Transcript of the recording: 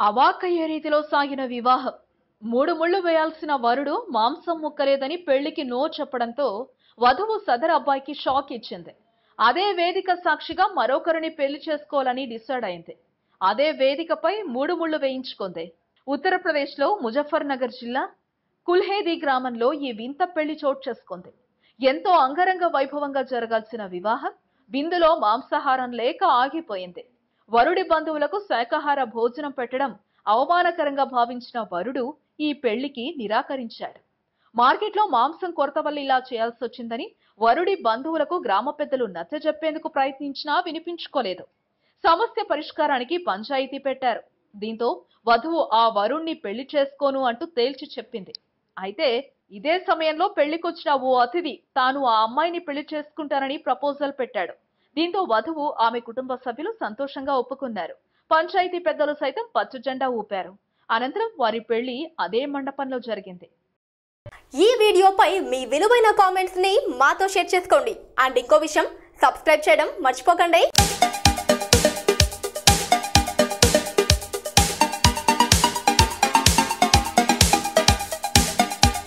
అవాకయ్యే రీతిలో సాగిన వివాహం. మూడు ముళ్ళు వేయాల్సిన వరుడు మాంసం ముక్కలేదని పెళ్ళికి నో చెప్పడంతో వధువు సదర్ అబ్బాయికి షాక్ ఇచ్చింది. అదే వేదిక సాక్షిగా మరొకరిని పెళ్ళి చేసుకోవాలని డిసైడ్ అయింది. అదే వేదికపై మూడు ముళ్ళు వేయించుకుంది. ఉత్తరప్రదేశ్లో ముజఫర్నగర్ జిల్లా కుల్హేది గ్రామంలో ఈ వింత పెళ్ళి చోటు చేసుకుంది. ఎంతో అంగరంగ వైభవంగా జరగాల్సిన వివాహం. విందులో మాంసాహారం లేక ఆగిపోయింది. వరుడి బంధువులకు శాకాహార భోజనం పెట్టడం అవమానకరంగా భావించిన వరుడు ఈ పెళ్ళికి నిరాకరించాడు. మార్కెట్లో మాంసం కొరత వల్ల ఇలా చేయాల్సి వచ్చిందని వరుడి బంధువులకు గ్రామ పెద్దలు నచ్చజెప్పేందుకు ప్రయత్నించినా వినిపించుకోలేదు. సమస్య పరిష్కారానికి పంచాయతీ పెట్టారు. దీంతో వధువు ఆ వరుణ్ణి పెళ్ళి చేసుకోను అంటూ తేల్చి చెప్పింది. అయితే ఇదే సమయంలో పెళ్ళికొచ్చిన ఓ అతిథి తాను ఆ అమ్మాయిని పెళ్ళి చేసుకుంటానని ప్రపోజల్ పెట్టాడు. దీంతో వధువు ఆమె కుటుంబ సభ్యులు సంతోషంగా ఒప్పుకున్నారు. పంచాయతీ పెద్దలు సైతం పచ్చజెండా ఊపారు. అనంతరం వారి పెళ్ళి అదే మండపంలో జరిగింది. ఈ వీడియోపై మీ విలువైన కామెంట్స్ని మాతో షేర్ చేసుకోండి. అండ్ ఇంకో విషయం సబ్స్క్రైబ్ చేయడం మర్చిపోకండి.